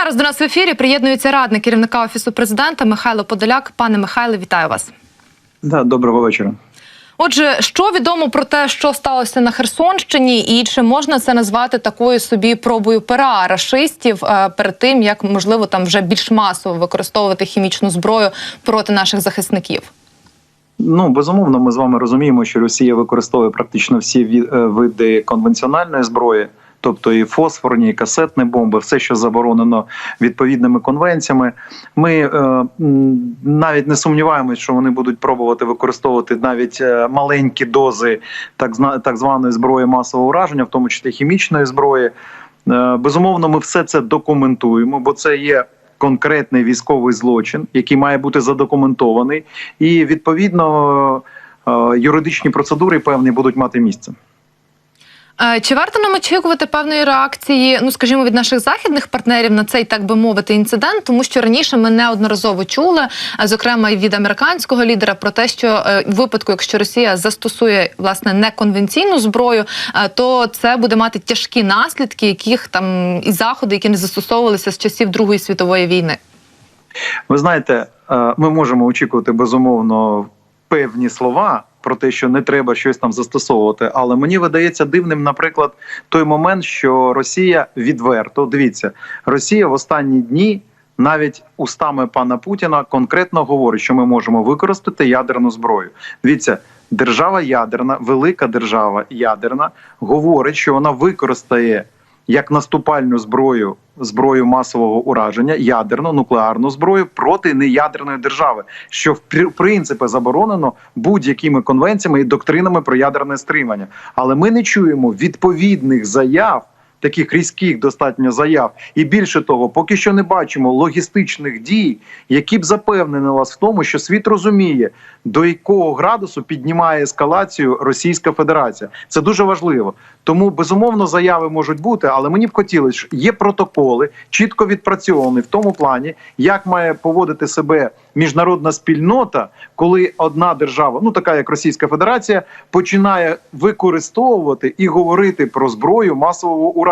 зараз до нас в ефірі приєднується радник керівника офісу президента Михайло Подоляк. Пане Михайле, вітаю вас. Да, доброго вечора. Отже, що відомо про те, що сталося на Херсонщині, і чи можна це назвати такою собі пробою пера рашистів е, перед тим, як можливо там вже більш масово використовувати хімічну зброю проти наших захисників? Ну безумовно, ми з вами розуміємо, що Росія використовує практично всі е, види конвенціональної зброї, тобто і фосфорні, і касетні бомби, все, що заборонено відповідними конвенціями. Ми е, навіть не сумніваємось, що вони будуть пробувати використовувати навіть е, маленькі дози так так званої зброї масового ураження, в тому числі хімічної зброї. Е, Безумовно, ми все це документуємо, бо це є конкретний військовий злочин, який має бути задокументований, і відповідно е, юридичні процедури певні будуть мати місце. Е, Чи варто нам очікувати певної реакції, ну скажімо, від наших західних партнерів на цей, так би мовити, інцидент? Тому що раніше ми неодноразово чули, е, зокрема і від американського лідера, про те, що е, в випадку, якщо Росія застосує власне неконвенційну зброю, е, то це буде мати тяжкі наслідки, яких там і заходи, які не застосовувалися з часів Другої світової війни. Ви знаєте, е, ми можемо очікувати безумовно певні слова про те, що не треба щось там застосовувати. Але мені видається дивним, наприклад, той момент, що Росія відверто дивіться, Росія в останні дні. Навіть устами пана Путіна конкретно говорить, що ми можемо використати ядерну зброю. Дивіться, держава ядерна, велика держава ядерна, говорить, що вона використає як наступальну зброю зброю масового ураження, ядерну нуклеарну зброю проти неядерної держави, що в при- принципі заборонено будь-якими конвенціями і доктринами про ядерне стримання. Але ми не чуємо відповідних заяв. Таких різких достатньо заяв, і більше того, поки що не бачимо логістичних дій, які б запевнили вас в тому, що світ розуміє, до якого градусу піднімає ескалацію Російська Федерація. Це дуже важливо. Тому безумовно заяви можуть бути, але мені б хотілося, що є протоколи, чітко відпрацьовані в тому плані, як має поводити себе міжнародна спільнота, коли одна держава, ну така як Російська Федерація, починає використовувати і говорити про зброю масового ураження.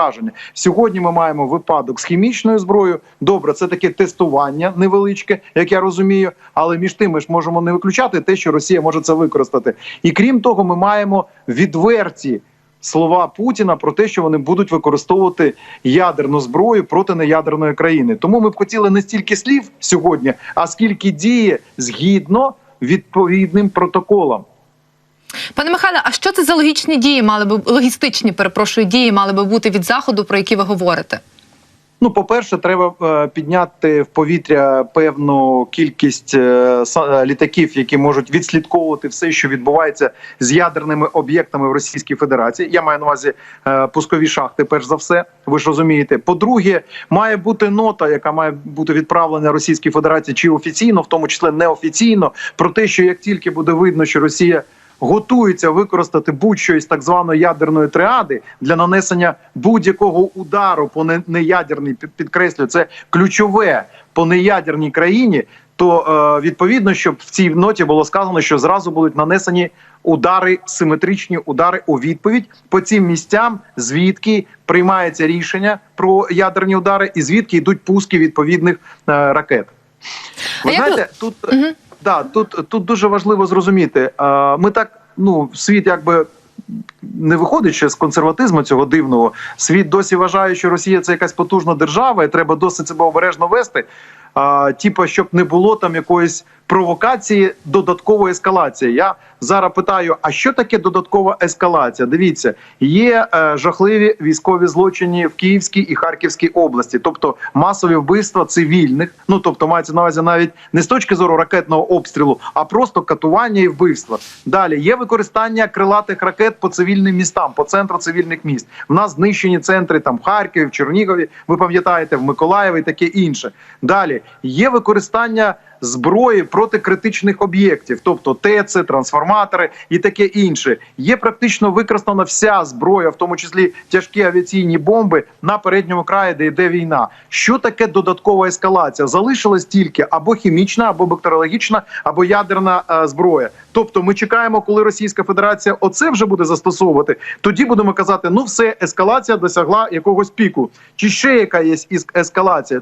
Сьогодні ми маємо випадок з хімічною зброєю. Добре, це таке тестування невеличке, як я розумію. Але між тим ми ж можемо не виключати те, що Росія може це використати. І крім того, ми маємо відверті. Слова Путіна про те, що вони будуть використовувати ядерну зброю проти неядерної країни. Тому ми б хотіли не стільки слів сьогодні, а скільки діє згідно відповідним протоколам. Пане Михайле, а що це за логічні дії мали би логістичні, перепрошую, дії мали би бути від заходу, про які ви говорите? Ну, по-перше, треба е, підняти в повітря певну кількість е, е, літаків, які можуть відслідковувати все, що відбувається з ядерними об'єктами в Російській Федерації. Я маю на увазі пускові шахти. Перш за все, ви ж розумієте. По-друге, має бути нота, яка має бути відправлена Російській Федерації, чи офіційно, в тому числі неофіційно, про те, що як тільки буде видно, що Росія готується використати будь-що із так званої ядерної тріади для нанесення будь-якого удару по не- неядерній підкреслюю, це ключове по неядерній країні. То е, відповідно, щоб в цій ноті було сказано, що зразу будуть нанесені удари, симетричні удари у відповідь по цим місцям, звідки приймається рішення про ядерні удари, і звідки йдуть пуски відповідних е, ракет. Ви А як знаєте, тут Мгм. Да, тут, тут дуже важливо зрозуміти. Ми так, ну, світ якби. Не виходячи з консерватизму цього дивного. Світ досі вважає, що Росія це якась потужна держава, і треба досить себе обережно вести. А, типа, щоб не було там якоїсь провокації, додаткової ескалації. Я зараз питаю: а що таке додаткова ескалація? Дивіться, є е, жахливі військові злочини в Київській і Харківській області, тобто масові вбивства цивільних. Ну тобто мається на увазі навіть не з точки зору ракетного обстрілу, а просто катування і вбивства. Далі є використання крилатих ракет по цивільним містам, по центру цивільних міст. В нас знищені центри там в Харкові, в Чернігові. Ви пам'ятаєте, в Миколаєві і таке інше. Далі є використання зброї проти критичних об'єктів, тобто ТЕЦ, трансформатори і таке інше. Є практично використана вся зброя, в тому числі тяжкі авіаційні бомби на передньому краї, де йде війна. Що таке додаткова ескалація? Залишилась тільки або хімічна, або бактеріологічна, або ядерна е, зброя. Тобто, ми чекаємо, коли Російська Федерація оце вже буде застосовувати. Тоді будемо казати: ну все, ескалація досягла якогось піку, чи ще яка є ес- ескалація.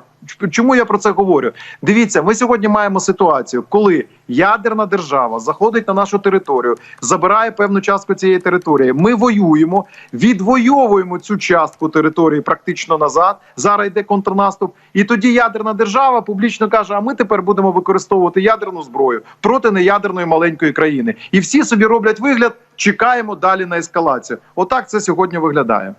Чому я про це говорю? Дивіться, ми сьогодні маємо ситуацію, коли ядерна держава заходить на нашу територію, забирає певну частку цієї території. Ми воюємо, відвоюємо цю частку території практично назад. Зараз йде контрнаступ, і тоді ядерна держава публічно каже: а ми тепер будемо використовувати ядерну зброю проти неядерної маленької країни. І всі собі роблять вигляд. Чекаємо далі на ескалацію. Отак це сьогодні виглядає.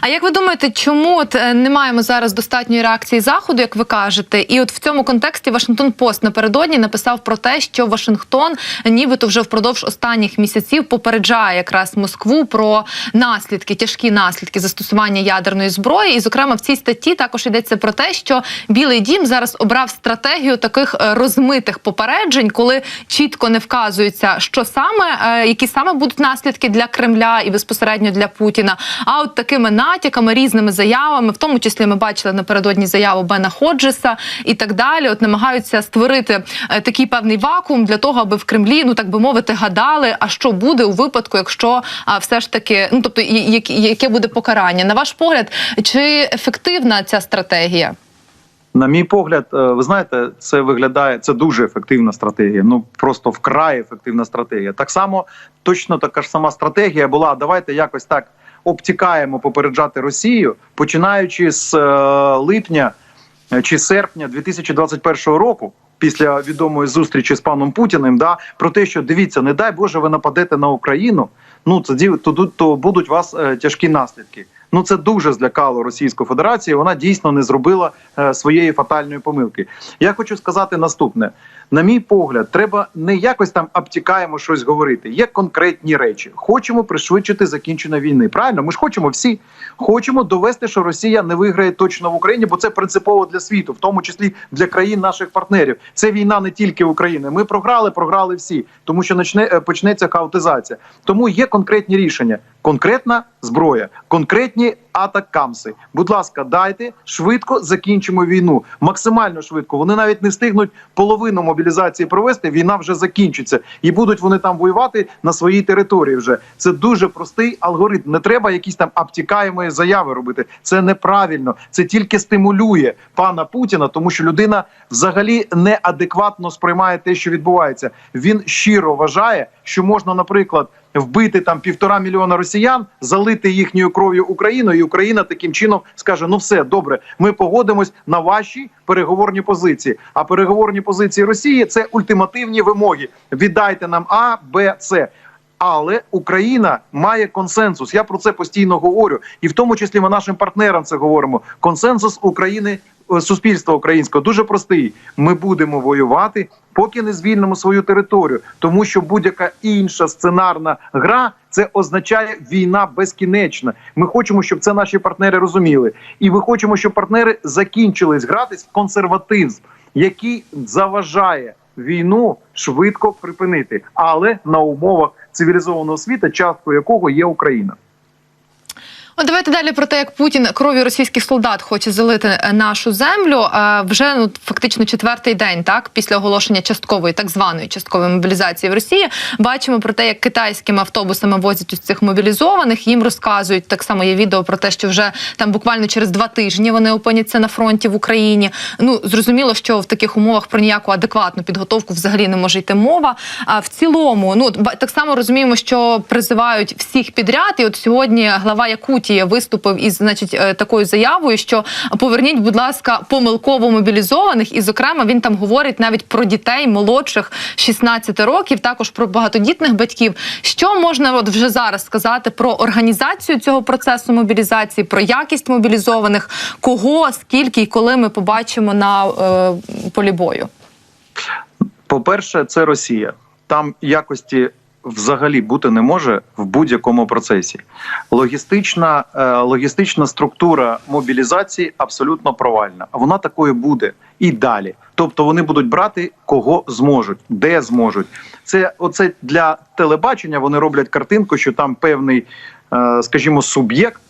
А як ви думаєте, чому от е, не маємо зараз достатньої реакції заходу, як ви кажете? І от в цьому контексті Вашингтон Пост напередодні написав про те, що Вашингтон, нібито вже впродовж останніх місяців попереджає якраз Москву про наслідки, тяжкі наслідки застосування ядерної зброї. І, зокрема, в цій статті також йдеться про те, що Білий Дім зараз обрав стратегію таких е, розмитих попереджень, коли чітко не вказується, що саме е, які саме будуть наслідки для Кремля і безпосередньо для Путіна. А от такими натяками, різними заявами, в тому числі ми бачили напередодні заяву Бена Ходжеса і так далі. От намагаються створити е, такий певний вакуум для того, аби в Кремлі, ну так би мовити, гадали, а що буде у випадку, якщо все ж таки, ну тобто, яке буде покарання. На ваш погляд, чи ефективна ця стратегія? На мій погляд, е, ви знаєте, це виглядає це дуже ефективна стратегія. Ну просто вкрай ефективна стратегія. Так само точно така ж сама стратегія була. Давайте якось так обтікаємо попереджати Росію, починаючи з е, липня е, чи серпня 2021 року. Після відомої зустрічі з паном Путіним, да про те, що дивіться, не дай Боже, ви нападете на Україну. Ну тоді то, то, то будуть у вас е, тяжкі наслідки. Ну це дуже злякало Російську Федерацію. Вона дійсно не зробила е, своєї фатальної помилки. Я хочу сказати наступне: на мій погляд, треба не якось там обтікаємо щось говорити. Є конкретні речі. Хочемо пришвидшити закінчення війни. Правильно, ми ж хочемо всі. Хочемо довести, що Росія не виграє точно в Україні, бо це принципово для світу, в тому числі для країн наших партнерів. Це війна не тільки України. Ми програли, програли всі, тому що почне, е, почнеться хаотизація. Тому є конкретні рішення, конкретна зброя, конкретні атакамси. Будь ласка, дайте швидко закінчимо війну. Максимально швидко. Вони навіть не встигнуть половину мобілізації провести. Війна вже закінчиться, і будуть вони там воювати на своїй території. Вже це дуже простий алгоритм. Не треба якісь там обтікаємої заяви робити. Це неправильно. Це тільки стимулює пана Путіна, тому що людина взагалі неадекватно сприймає те, що відбувається. Він щиро вважає, що можна, наприклад. Вбити там півтора мільйона росіян, залити їхньою кров'ю Україну, і Україна таким чином скаже: ну все добре, ми погодимось на ваші переговорні позиції. А переговорні позиції Росії це ультимативні вимоги. Віддайте нам А, Б, С. Але Україна має консенсус. Я про це постійно говорю, і в тому числі ми нашим партнерам це говоримо. Консенсус України, суспільства українського дуже простий. Ми будемо воювати, поки не звільнимо свою територію, тому що будь-яка інша сценарна гра це означає війна безкінечна. Ми хочемо, щоб це наші партнери розуміли, і ми хочемо, щоб партнери закінчились гратись в консерватизм, який заважає війну швидко припинити, але на умовах цивілізованого світу, часткою якого є Україна. От давайте далі про те, як Путін кров'ю російських солдат хоче залити е, нашу землю. Вже ну фактично четвертий день, так після оголошення часткової, так званої часткової мобілізації в Росії. Бачимо про те, як китайськими автобусами возять ось цих мобілізованих. Їм розказують так само. Є відео про те, що вже там буквально через два тижні вони опиняться на фронті в Україні. Ну зрозуміло, що в таких умовах про ніяку адекватну підготовку взагалі не може йти мова. А в цілому, ну так само розуміємо, що призивають всіх підряд. І от сьогодні глава Якутії виступив із значить е, такою заявою, що поверніть, будь ласка, помилково мобілізованих. І, зокрема, він там говорить навіть про дітей молодших 16 років, також про багатодітних батьків. Що можна от вже зараз сказати про організацію цього процесу мобілізації, про якість мобілізованих, кого, скільки і коли ми побачимо на е, полі бою? По-перше, це Росія. Там якості взагалі бути не може в будь-якому процесі. Логістична, е, логістична структура мобілізації абсолютно провальна. Вона такою буде і далі. Тобто вони будуть брати кого зможуть, де зможуть. Це оце для телебачення. Вони роблять картинку, що там певний, е, скажімо, суб'єкт.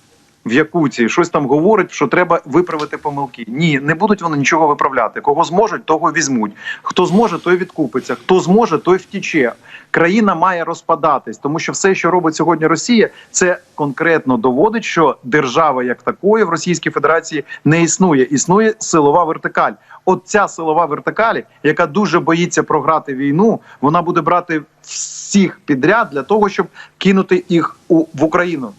В Якутії щось там говорить, що треба виправити помилки. Ні, не будуть вони нічого виправляти. Кого зможуть, того візьмуть. Хто зможе, той відкупиться. Хто зможе, той втіче. Країна має розпадатись, тому що все, що робить сьогодні Росія, це конкретно доводить, що держава як такої в Російській Федерації не існує. Існує силова вертикаль. От ця силова вертикаль, яка дуже боїться програти війну, вона буде брати всіх підряд для того, щоб кинути їх у в Україну.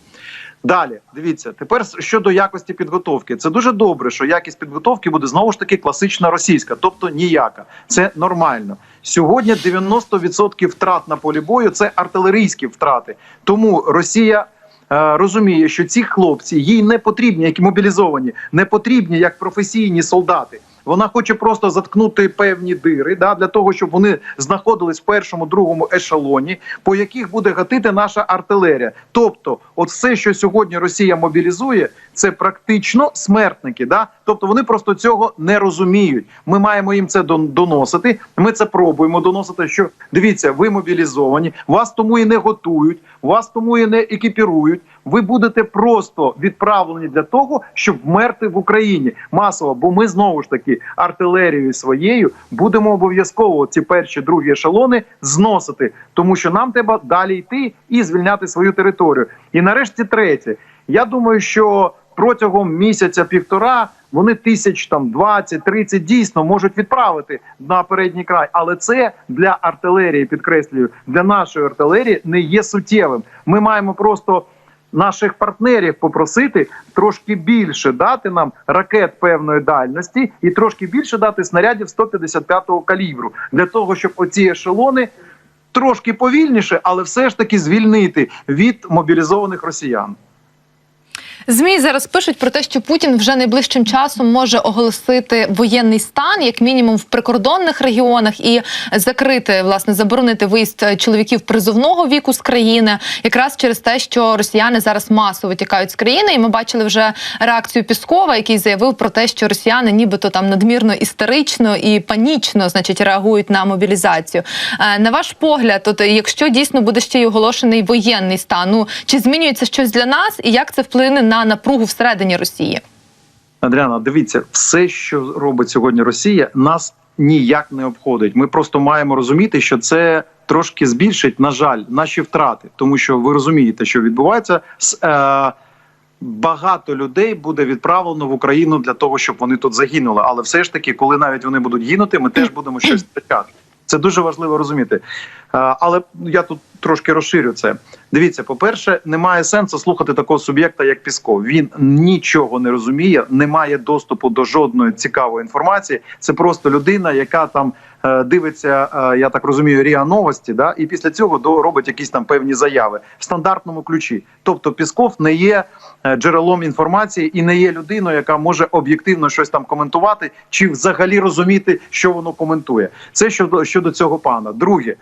Далі дивіться, тепер щодо якості підготовки, це дуже добре, що якість підготовки буде знову ж таки класична російська, тобто ніяка. Це нормально. Сьогодні 90% втрат на полі бою це артилерійські втрати. Тому Росія. е, Розуміє, що ці хлопці їй не потрібні, як мобілізовані, не потрібні як професійні солдати. Вона хоче просто заткнути певні дири да, для того, щоб вони знаходились в першому, другому ешелоні, по яких буде гатити наша артилерія. Тобто, от все, що сьогодні Росія мобілізує, це практично смертники. Да? Тобто вони просто цього не розуміють. Ми маємо їм це дон- доносити. Ми це пробуємо доносити. Що дивіться, ви мобілізовані, вас тому і не готують, вас тому і не екіпірують. Ви будете просто відправлені для того, щоб вмерти в Україні масово. Бо ми знову ж таки артилерією своєю будемо обов'язково ці перші другі ешелони зносити, тому що нам треба далі йти і звільняти свою територію. І нарешті третє. Я думаю, що протягом місяця-півтора вони тисяч там 20-30 дійсно можуть відправити на передній край, але це для артилерії, підкреслюю, для нашої артилерії не є суттєвим. Ми маємо просто наших партнерів попросити трошки більше дати нам ракет певної дальності і трошки більше дати снарядів 155-го калібру для того, щоб оці ешелони трошки повільніше, але все ж таки звільнити від мобілізованих росіян. ЗМІ зараз пишуть про те, що Путін вже найближчим часом може оголосити воєнний стан, як мінімум в прикордонних регіонах, і закрити власне заборонити виїзд чоловіків призовного віку з країни, якраз через те, що росіяни зараз масово тікають з країни. І ми бачили вже реакцію Піскова, який заявив про те, що росіяни, нібито там надмірно істерично і панічно, значить, реагують на мобілізацію. Е, На ваш погляд, от якщо дійсно буде ще й оголошений воєнний стан, ну чи змінюється щось для нас, і як це вплине на напругу всередині Росії? Адріана, дивіться, все, що робить сьогодні Росія, нас ніяк не обходить. Ми просто маємо розуміти, що це трошки збільшить, на жаль, наші втрати, тому що ви розумієте, що відбувається. Е- Багато людей буде відправлено в Україну для того, щоб вони тут загинули. Але все ж таки, коли навіть вони будуть гинути, ми теж будемо щось втрачати. Це дуже важливо розуміти. Але я тут трошки розширю це. Дивіться, по-перше, немає сенсу слухати такого суб'єкта, як Пісков. Він нічого не розуміє, не має доступу до жодної цікавої інформації. Це просто людина, яка там дивиться, е, я так розумію, ріа новості, да, і після цього робить якісь там певні заяви в стандартному ключі. Тобто, Пісков не є е, джерелом інформації і не є людиною, яка може об'єктивно щось там коментувати, чи взагалі розуміти, що воно коментує. Це щодо щодо цього пана. Друге,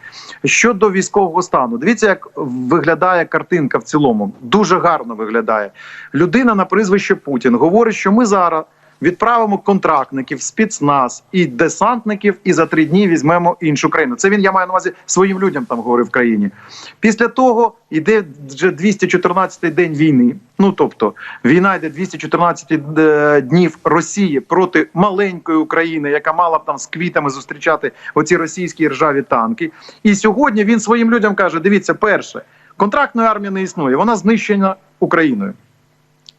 щодо військового стану, дивіться, як виглядає картинка в цілому. Дуже гарно виглядає. Людина на прізвище Путін говорить, що ми зараз. Відправимо контрактників, спецназ і десантників, і за три дні візьмемо іншу країну. Це він я маю на увазі своїм людям там говорив в країні. Після того йде вже 214-й день війни. Ну тобто війна йде 214 е, днів Росії проти маленької України, яка мала б там з квітами зустрічати оці російські ржаві танки. І сьогодні він своїм людям каже: дивіться, перше, контрактної армії не існує, вона знищена Україною.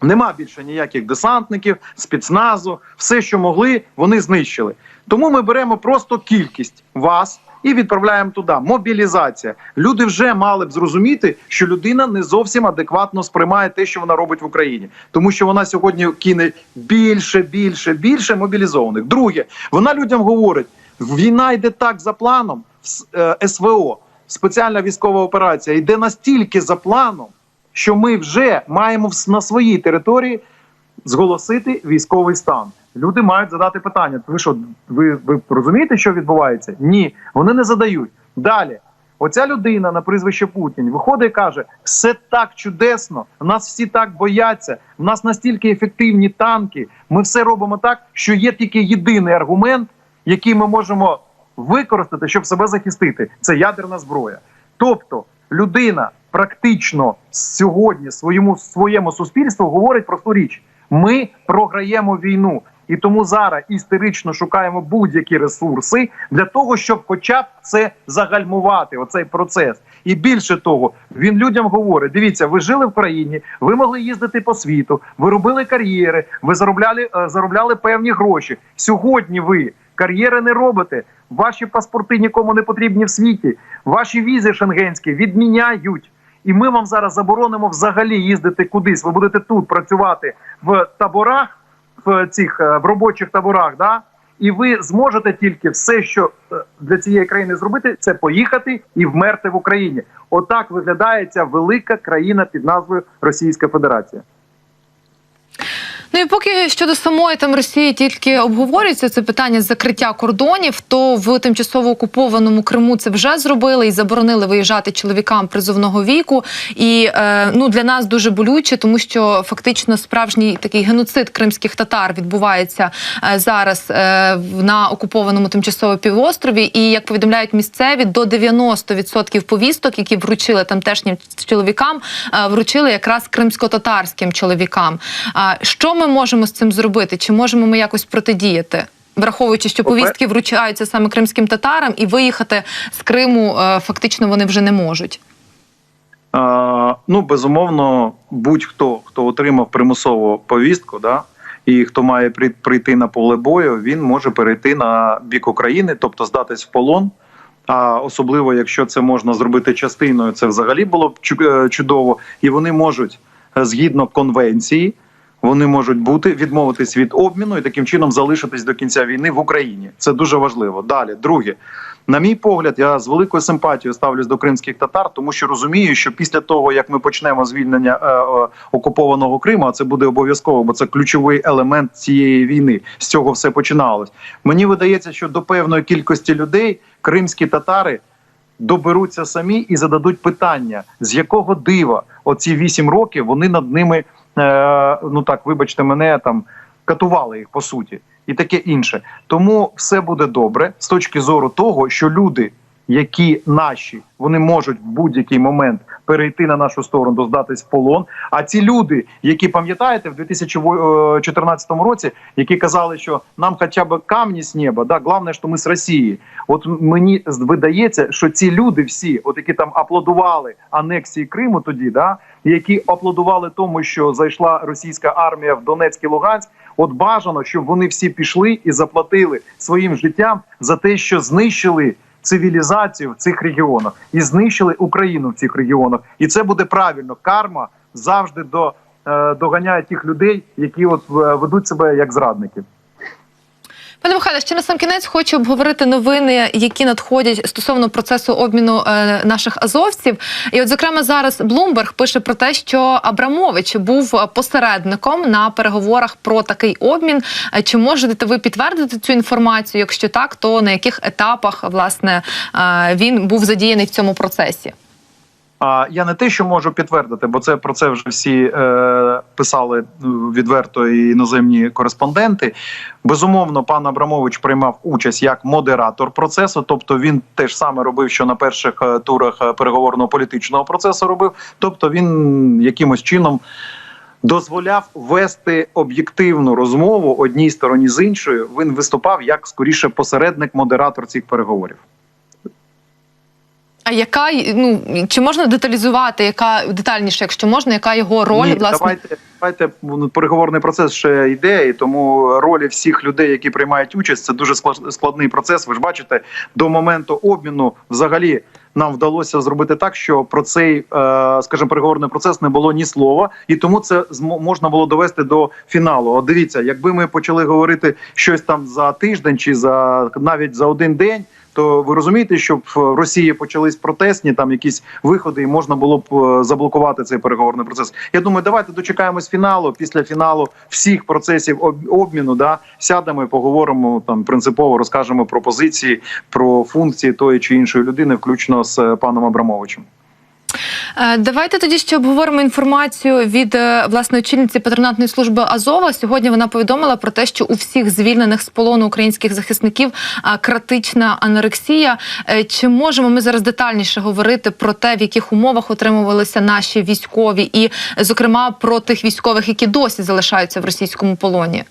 Нема більше ніяких десантників, спецназу, все, що могли, вони знищили. Тому ми беремо просто кількість вас і відправляємо туди. Мобілізація. Люди вже мали б зрозуміти, що людина не зовсім адекватно сприймає те, що вона робить в Україні, тому що вона сьогодні кине більше, більше, більше мобілізованих. Друге, вона людям говорить: війна йде так за планом, с- е, СВО, спеціальна військова операція, йде настільки за планом що ми вже маємо на своїй території зголосити військовий стан. Люди мають задати питання: ви що, ви, ви розумієте, що відбувається? Ні, вони не задають. Далі, оця людина на прізвище Путін виходить і каже: все так чудесно, нас всі так бояться, в нас настільки ефективні танки. Ми все робимо так, що є тільки єдиний аргумент, який ми можемо використати, щоб себе захистити. Це ядерна зброя. Тобто людина практично сьогодні своєму своєму суспільству говорить просту річ: ми програємо війну. І тому зараз істерично шукаємо будь-які ресурси для того, щоб хоча б це загальмувати, оцей процес. І більше того, він людям говорить: дивіться, ви жили в країні, ви могли їздити по світу, ви робили кар'єри, ви заробляли, е, заробляли певні гроші. Сьогодні ви кар'єри не робите. Ваші паспорти нікому не потрібні в світі. Ваші візи шенгенські відміняють. І ми вам зараз заборонимо взагалі їздити кудись. Ви будете тут працювати в таборах, в цих е, в робочих таборах. Да? І ви зможете тільки все, що е, для цієї країни зробити, це поїхати і вмерти в Україні. Отак виглядає ця велика країна під назвою Російська Федерація. Ну і поки щодо самої там Росії тільки обговорюється це питання закриття кордонів, то в тимчасово окупованому Криму це вже зробили і заборонили виїжджати чоловікам призовного віку. І е, ну для нас дуже болюче, тому що фактично справжній такий геноцид кримських татар відбувається е, зараз е, на окупованому тимчасово півострові. І як повідомляють місцеві, до 90% повісток, які вручили тамтешнім чоловікам, е, вручили якраз кримсько-татарським чоловікам. А що ми можемо з цим зробити? Чи можемо ми якось протидіяти? Враховуючи, що повістки вручаються саме кримським татарам, і виїхати з Криму е, фактично вони вже не можуть. Е, ну, безумовно, будь-хто, хто отримав примусову повістку, да, і хто має при- прийти на поле бою, він може перейти на бік України, тобто здатись в полон. А особливо, якщо це можна зробити частиною, це взагалі було б е, чудово. І вони можуть е, згідно конвенції. Вони можуть бути відмовитись від обміну і таким чином залишитись до кінця війни в Україні. Це дуже важливо. Далі, друге, на мій погляд, я з великою симпатією ставлюсь до кримських татар, тому що розумію, що після того як ми почнемо звільнення е, е, окупованого Криму, а це буде обов'язково, бо це ключовий елемент цієї війни. З цього все починалось. Мені видається, що до певної кількості людей кримські татари. Доберуться самі і зададуть питання, з якого дива оці вісім років вони над ними, ну так, вибачте мене, там катували їх по суті, і таке інше. Тому все буде добре з точки зору того, що люди, які наші, вони можуть в будь-який момент перейти на нашу сторону, здатись в полон. А ці люди, які пам'ятаєте, в 2014 році, які казали, що нам хоча б камні з неба, да, головне, що ми з Росії. От мені видається, що ці люди всі, от які там аплодували анексії Криму тоді, да, які аплодували тому, що зайшла російська армія в Донецьк і Луганськ. От бажано, щоб вони всі пішли і заплатили своїм життям за те, що знищили цивілізацію в цих регіонах і знищили Україну в цих регіонах. І це буде правильно. Карма завжди до, е, доганяє тих людей, які от е, ведуть себе як зрадники. Пане Михайле, ще на сам кінець хочу обговорити новини, які надходять стосовно процесу обміну е, наших азовців. І, от, зокрема, зараз Блумберг пише про те, що Абрамович був посередником на переговорах про такий обмін. Е, Чи можете ви підтвердити цю інформацію? Якщо так, то на яких етапах власне е, він був задіяний в цьому процесі? А я не те, що можу підтвердити, бо це про це вже всі е, писали ну, відверто і іноземні кореспонденти. Безумовно, пан Абрамович приймав участь як модератор процесу, тобто він теж саме робив, що на перших е, турах е, переговорного політичного процесу робив. Тобто він якимось чином. Дозволяв вести об'єктивну розмову одній стороні з іншою. Він виступав як скоріше посередник, модератор цих переговорів. А яка ну чи можна деталізувати, яка детальніше, якщо можна, яка його роль Ні, власне? давайте, давайте ну, переговорний процес ще йде, і тому ролі всіх людей, які приймають участь, це дуже склад- складний процес. Ви ж бачите, до моменту обміну взагалі нам вдалося зробити так, що про цей, е, скажімо, переговорний процес не було ні слова, і тому це можна було довести до фіналу. От дивіться, якби ми почали говорити щось там за тиждень чи за навіть за один день. То ви розумієте, що в Росії почались протестні там якісь виходи, і можна було б е, заблокувати цей переговорний процес. Я думаю, давайте дочекаємось фіналу. Після фіналу всіх процесів обміну, да сядемо і поговоримо там принципово, розкажемо про позиції, про функції тої чи іншої людини, включно з е, паном Абрамовичем. Е, Давайте тоді ще обговоримо інформацію від е, власне очільниці патронатної служби Азова. Сьогодні вона повідомила про те, що у всіх звільнених з полону українських захисників а, критична анорексія. Е, Чи можемо ми зараз детальніше говорити про те, в яких умовах отримувалися наші військові, і, зокрема, про тих військових, які досі залишаються в російському полоні?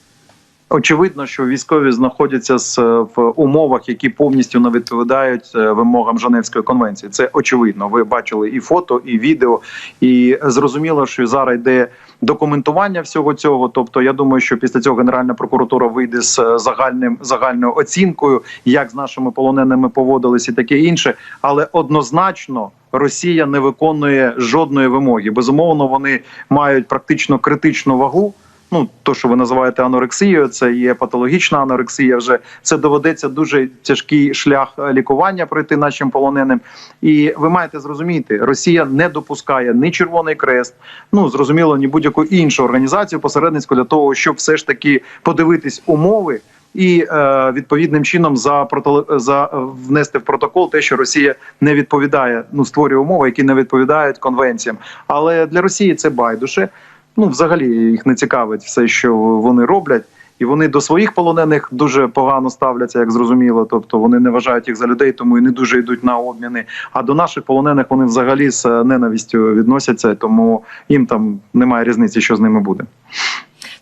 Очевидно, що військові знаходяться з в умовах, які повністю не відповідають е, вимогам Женевської конвенції. Це очевидно. Ви бачили і фото, і відео, і зрозуміло, що зараз йде документування всього цього. Тобто, я думаю, що після цього Генеральна прокуратура вийде з е, загальним загальною оцінкою, як з нашими полоненими поводились і таке інше, але однозначно. Росія не виконує жодної вимоги. Безумовно, вони мають практично критичну вагу. Ну, то, що ви називаєте анорексією, це є патологічна анорексія. Вже це доведеться дуже тяжкий шлях е, лікування пройти нашим полоненим. І ви маєте зрозуміти, Росія не допускає ні Червоний Крест, ну зрозуміло, ні будь-яку іншу організацію посередницьку для того, щоб все ж таки подивитись умови. І е, відповідним чином за за е, внести в протокол те, що Росія не відповідає, ну створює умови, які не відповідають конвенціям. Але для Росії це байдуже. Ну, взагалі їх не цікавить все, що вони роблять, і вони до своїх полонених дуже погано ставляться, як зрозуміло. Тобто вони не вважають їх за людей, тому і не дуже йдуть на обміни. А до наших полонених вони взагалі з ненавістю ненавистю відносяться, тому їм там немає різниці, що з ними буде.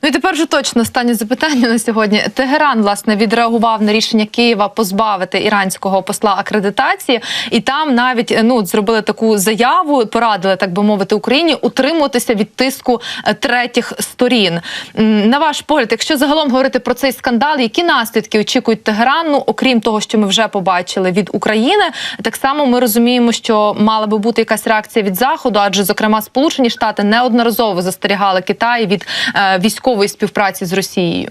Ну і тепер вже точно останнє запитання на сьогодні. Тегеран власне відреагував на рішення Києва позбавити іранського посла акредитації, і там навіть ну зробили таку заяву, порадили так би мовити Україні утримуватися від тиску е, третіх сторін. На ваш погляд, якщо загалом говорити про цей скандал, які наслідки очікують Тегерану, окрім того, що ми вже побачили від України, так само ми розуміємо, що мала би бути якась реакція від заходу, адже зокрема Сполучені Штати неодноразово застерігали Китай від е, військової співпраці з Росією.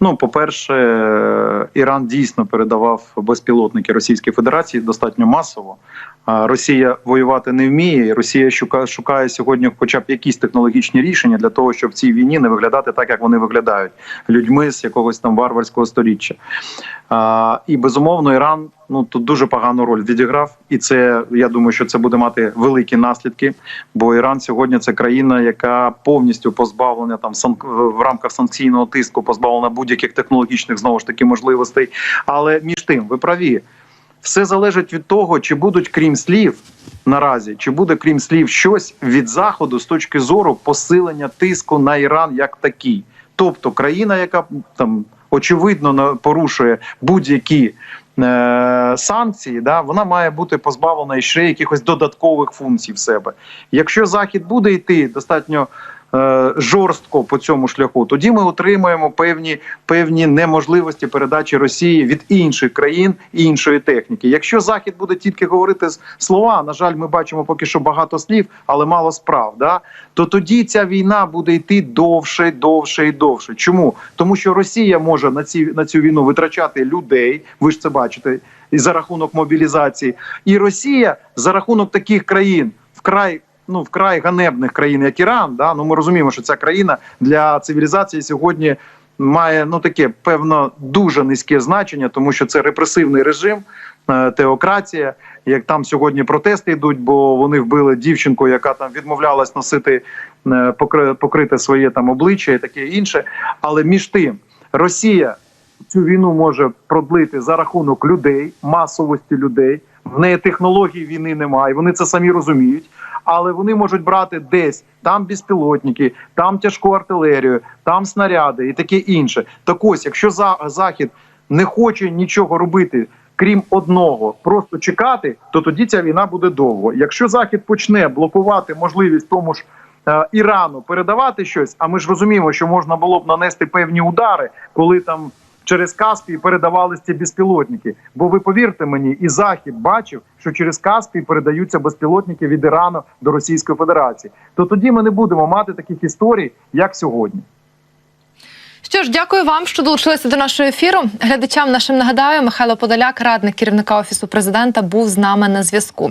Ну, по-перше, Іран дійсно передавав безпілотники Російській Федерації достатньо масово. Росія воювати не вміє. Росія шукає, шукає сьогодні, хоча б якісь технологічні рішення для того, щоб в цій війні не виглядати так, як вони виглядають людьми з якогось там варварського сторіччя. А, і безумовно, Іран ну тут дуже погану роль відіграв, і це я думаю, що це буде мати великі наслідки. Бо Іран сьогодні це країна, яка повністю позбавлена там санк... в рамках санкційного тиску, позбавлена будь-яких технологічних знову ж таки можливостей. Але між тим, ви праві, все залежить від того, чи будуть крім слів. Наразі чи буде крім слів щось від заходу з точки зору посилення тиску на Іран як такий, тобто країна, яка там очевидно порушує будь-які е, санкції, да, вона має бути позбавлена ще якихось додаткових функцій в себе. Якщо захід буде йти достатньо жорстко по цьому шляху, тоді ми отримаємо певні, певні неможливості передачі Росії від інших країн іншої техніки. Якщо захід буде тільки говорити слова, на жаль, ми бачимо поки що багато слів, але мало справ. Да? То тоді ця війна буде йти довше, довше і довше. Чому? Тому що Росія може на ці на цю війну витрачати людей. Ви ж це бачите, і за рахунок мобілізації, і Росія за рахунок таких країн вкрай. Ну, вкрай ганебних країн, як Іран, да ну ми розуміємо, що ця країна для цивілізації сьогодні має ну таке певно дуже низьке значення, тому що це репресивний режим, е, теократія. Як там сьогодні протести йдуть, бо вони вбили дівчинку, яка там відмовлялась носити е, покрите своє там обличчя і таке інше. Але між тим, Росія цю війну може продлити за рахунок людей, масовості людей. В неї технологій війни немає. Вони це самі розуміють. Але вони можуть брати десь там безпілотники, там тяжку артилерію, там снаряди і таке інше. Так ось, якщо за захід не хоче нічого робити, крім одного, просто чекати, то тоді ця війна буде довго. Якщо захід почне блокувати можливість тому ж. е, Ірану передавати щось, а ми ж розуміємо, що можна було б нанести певні удари, коли там через Каспій передавались ці безпілотники. Бо ви повірте мені, і Захід бачив, що через Каспій передаються безпілотники від Ірану до Російської Федерації. То тоді ми не будемо мати таких історій, як сьогодні. Що ж, дякую вам, що долучилися до нашого ефіру. Глядачам нашим нагадаю, Михайло Подоляк, радник керівника офісу президента, був з нами на зв'язку.